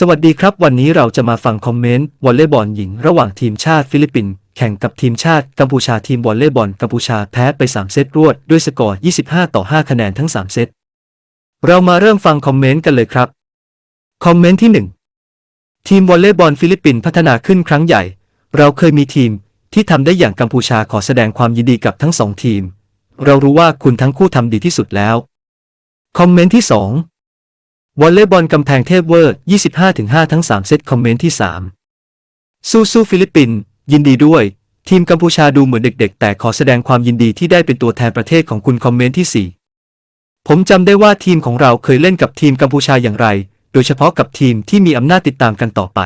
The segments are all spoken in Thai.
สวัสดีครับ วันนี้เราจะมาฟังคอมเมนต์วอลเลย์บอลหญิง ระหว่างทีมชาติฟิลิปปินส์แข่งกับทีมชาติกัมพูชาทีมวอลเลย์บอลกัมพูชาแพ้ไป 3 เซตรวด ด้วยสกอร์ 25 ต่อ 5 คะแนนทั้ง 3 เซต เรามาเริ่มฟังคอมเมนต์กันเลยครับ คอมเมนต์ที่ 1 ทีมวอลเลย์บอลฟิลิปปินส์พัฒนาขึ้นครั้งใหญ่ เราเคยมีทีมที่ทำได้อย่างกัมพูชาขอแสดงความยินดีกับทั้งสองทีม เรารู้ว่าคุณทั้งคู่ทำดีที่สุดแล้ว คอมเมนต์ที่ 2 วอลเลย์บอลกำแพงเทพเวอร์ 25-5 ทั้ง 3 เซตคอมเมนต์ที่ 3 สู้สู้ฟิลิปปินส์ยินดีด้วย ทีมกัมพูชาดูเหมือนเด็กๆ แต่ขอแสดงความยินดีที่ได้เป็นตัวแทนประเทศของคุณคอมเมนต์ที่ 4 ผมจำได้ว่าทีมของเราเคยเล่นกับทีมกัมพูชาอย่างไร โดยเฉพาะกับทีมที่มีอำนาจติดตามกันต่อไป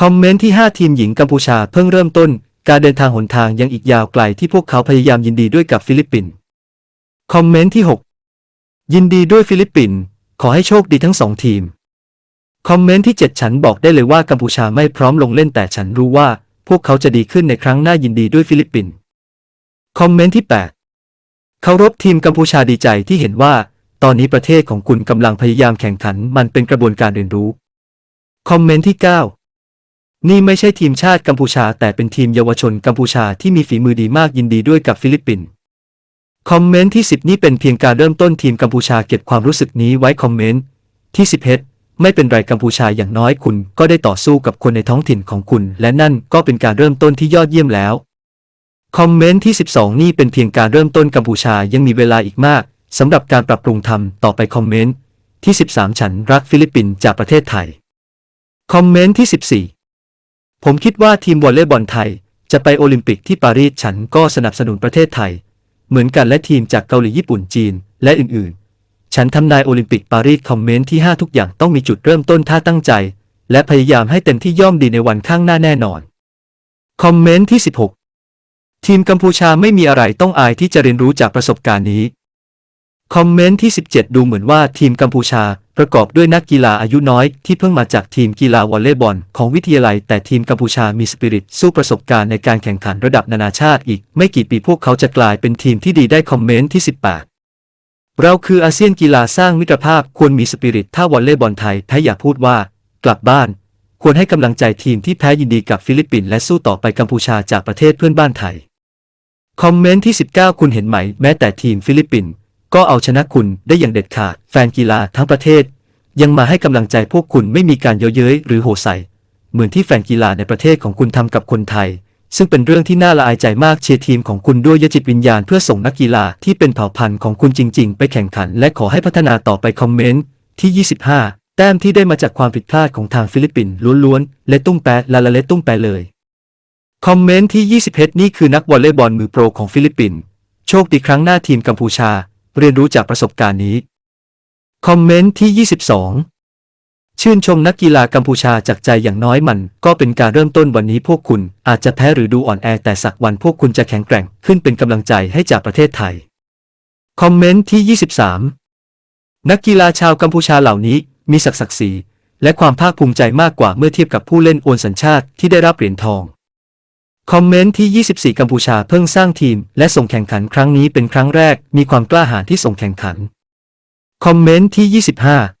คอมเมนต์ที่ 5 ทีมหญิงกัมพูชาเพิ่งเริ่มต้น การเดินทางหนทางยังอีกยาวไกลที่พวกเขาพยายามยินดีด้วยกับฟิลิปปินส์คอมเมนต์ที่ 6 ยินดีด้วยฟิลิปปินส์ ขอให้โชคดีทั้งสองทีม คอมเมนต์ที่ 7 ฉันบอกได้เลยว่ากัมพูชาไม่พร้อมลงเล่นแต่ฉันรู้ว่า พวกเขาจะดีขึ้นในครั้งหน้ายินดีด้วยฟิลิปปินส์คอมเมนต์ที่ 8 เคารพทีมกัมพูชาดีใจที่เห็นว่า ตอนนี้ประเทศของคุณกำลังพยายามแข่งขันมันเป็นกระบวนการเรียนรู้ คอมเมนต์ที่ 9 นี่ไม่ใช่ทีมชาติกัมพูชา แต่เป็นทีมเยาวชนกัมพูชาที่มีฝีมือดีมากยินดีด้วยกับฟิลิปปินส์ คอมเมนต์ที่ 10 นี่เป็นเพียงการเริ่มต้นทีมกัมพูชาเก็บความรู้สึกนี้ไว้คอมเมนต์ที่10เฮดไม่เป็นไรกัมพูชาอย่างน้อยคุณ ก็ได้ต่อสู้กับคนในท้องถิ่นของคุณ และนั่นก็เป็นการเริ่มต้นที่ยอดเยี่ยมแล้ว คอมเมนต์ที่ 12 นี่เป็นเพียงการเริ่มต้นกัมพูชายังมีเวลาอีกมากสำหรับการปรับปรุงทำต่อไปคอมเมนต์ที่ 13 ฉันรักฟิลิปปินส์จากประเทศไทย คอมเมนต์ที่ 14 ผมคิดว่าทีมวอลเลย์บอลไทย จะไปโอลิมปิกที่ปารีสฉันก็สนับสนุนประเทศไทย เหมือนกันและทีมจากเกาหลีญี่ปุ่นจีน และอื่นๆ ฉันทำนายโอลิมปิกปารีสคอมเมนต์ที่ 5 ทุกอย่างต้องมีจุดเริ่มต้นถ้าตั้งใจ และพยายามให้เต็มที่ย่อมดีในวันข้างหน้าแน่นอน คอมเมนต์ที่ 16 ทีมกัมพูชาไม่มีอะไรต้องอายที่จะเรียนรู้จากประสบการณ์นี้ คอมเมนต์ที่ 17 ดูเหมือนว่าทีมกัมพูชา ประกอบด้วยนักกีฬาอายุน้อยที่เพิ่งมาจากทีมกีฬาวอลเลย์บอลของวิทยาลัย แต่ทีมกัมพูชามีสปิริตสู้ประสบการณ์ในการแข่งขันระดับนานาชาติอีก ไม่กี่ปีพวกเขาจะกลายเป็นทีมที่ดีได้คอมเมนต์ที่ 18 เราคืออาเซียนกีฬาสร้างมิตรภาพควรมีสปิริตถ้าวอลเลย์บอลไทยแพ้อย่าพูดว่า กลับบ้าน ควรให้กำลังใจทีมที่แพ้ยินดีกับฟิลิปปินส์และสู้ต่อไปกัมพูชาจากประเทศเพื่อนบ้านไทยคอมเมนต์ที่ 19 คุณเห็นไหม แม้แต่ทีมฟิลิปปินส์ ก็เอาชนะคุณได้อย่างเด็ดขาด แฟนกีฬาทั้งประเทศ ยังมาให้กำลังใจพวกคุณไม่มีการเย้ยเย้ยหรือโหใส่ เหมือนที่แฟนกีฬาในประเทศของคุณทำกับคนไทย ซึ่งเป็นเรื่องที่น่าละอายใจมากเชียร์ทีมของคุณด้วยยจิตวิญญาณเพื่อส่งนักกีฬาที่เป็นเผ่าพันธุ์ของคุณจริง ๆ ไปแข่งขัน และขอให้พัฒนาต่อไปคอมเมนต์ที่ 25 แต้มที่ได้มาจากความผิดพลาดของทางฟิลิปปินส์ล้วนๆและตุ้มแปะลาลาเลตุ้มแปะเลยคอมเมนต์ที่ 21 นี่คือนักวอลเลย์บอลมือโปรของฟิลิปปินส์โชคดีครั้งหน้าทีมกัมพูชา เรียนรู้จากประสบการณ์นี้ คอมเมนต์ที่ 22 ชื่นชมนักกีฬากัมพูชาจากใจอย่างน้อยมัน ก็เป็นการเริ่มต้นวันนี้พวกคุณอาจจะแพ้หรือดูอ่อนแอแต่สักวันพวกคุณจะแข็งแกร่งขึ้นเป็นกำลังใจให้จากประเทศไทย คอมเมนต์ที่ 23 นักกีฬาชาวกัมพูชาเหล่านี้มีศักดิ์ศรีและความภาคภูมิใจมากกว่าเมื่อเทียบกับผู้เล่นโอนสัญชาติที่ได้รับเหรียญทอง คอมเมนต์ที่ 24 กัมพูชาเพิ่งสร้างทีม และส่งแข่งขันครั้งนี้เป็นครั้งแรก มีความกล้าหาญที่ส่งแข่งขัน คอมเมนต์ที่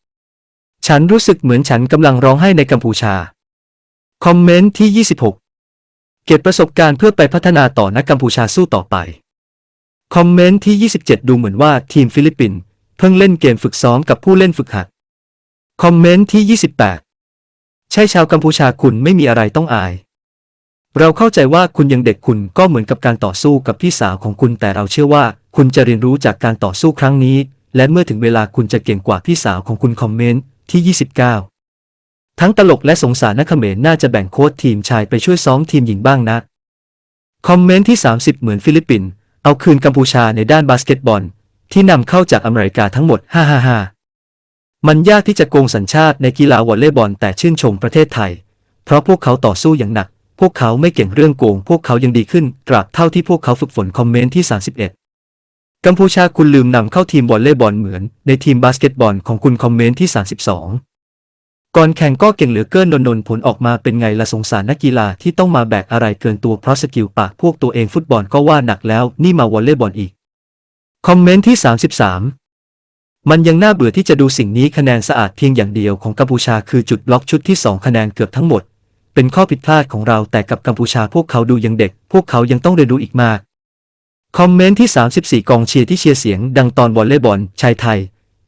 25 ฉันรู้สึกเหมือนฉันกำลังร้องไห้ในกัมพูชา คอมเมนต์ที่ 26 เก็บประสบการณ์เพื่อไปพัฒนาต่อนักกัมพูชาสู้ต่อไป คอมเมนต์ที่ 27 ดูเหมือนว่าทีมฟิลิปปินส์เพิ่งเล่นเกมฝึกซ้อมกับผู้เล่นฝึกหัด คอมเมนต์ที่ 28 ใช่ชาวกัมพูชาคุณไม่มีอะไรต้องอาย เราเข้าใจว่าคุณยังเด็กคุณก็เหมือนกับการต่อสู้กับพี่สาวของคุณแต่เราเชื่อว่าคุณจะเรียนรู้จากการต่อสู้ครั้งนี้ และเมื่อถึงเวลาคุณจะเก่งกว่าพี่สาวของคุณคอมเมนต์ที่ 29 ทั้งตลกและสงสารนักเขมรน่าจะแบ่งโค้ชทีมชายไปช่วยซ้อมทีมหญิงบ้างนะ คอมเมนต์ที่ 30 เหมือนฟิลิปปินส์เอาคืนกัมพูชาในด้านบาสเกตบอล ที่นำเข้าจากอเมริกาทั้งหมด 555 มันยากที่จะโกงสัญชาติในกีฬาวอลเลย์บอลแต่ชื่นชมประเทศไทย เพราะพวกเขาต่อสู้อย่างหนัก พวกเขาไม่เก่งเรื่องโกง พวกเขายังดีขึ้น ตราบเท่าที่พวกเขาฝึกฝนคอมเมนต์ที่ 31 กัมพูชาคุณลืมนำเข้าทีมวอลเลย์บอลเหมือน ในทีมบาสเกตบอลของคุณคอมเมนต์ที่ 32 ก่อนแข่งก็เก่งเหลือเกินนนนผลออกมาเป็นไงละสงสารนักกีฬาที่ต้องมาแบกอะไรเกินตัวเพราะสกิลปากพวกตัวเองฟุตบอลก็ว่าหนักแล้วนี่มาวอลเลย์บอลอีก คอมเมนต์ที่ 33มันยังน่าเบื่อที่จะดูสิ่งนี้คะแนนสะอาดเพียงอย่างเดียวของกัมพูชาคือจุดบล็อกชุดที่ 2 คะแนนเกือบทั้งหมด เป็นข้อผิดพลาดของเราแต่กับกัมพูชาพวกเขาดูยังเด็ก พวกเขายังต้องเรียนรู้อีกมาก คอมเมนต์ที่ 34 กองเชียร์ที่เชียร์เสียงดังตอนวอลเลย์บอลชายไทย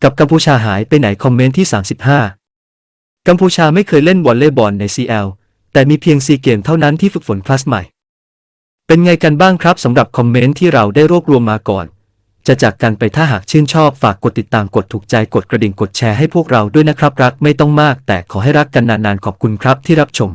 กับกัมพูชาหายไปไหนคอมเมนต์ที่ 35 กัมพูชาไม่เคยเล่นวอลเลย์บอลใน CL แต่มีเพียงซีเกมเท่านั้นที่ฝึกฝนคลาสใหม่ เป็นไงกันบ้างครับสำหรับคอมเมนต์ที่เราได้รวบรวมมาก่อน จะจากกันไปถ้าหากชื่นชอบฝากกดติดตามกดถูกใจกดกระดิ่งกดแชร์ให้พวกเราด้วยนะครับรักไม่ต้องมาก แต่ขอให้รักกันนานๆขอบคุณครับที่รับชม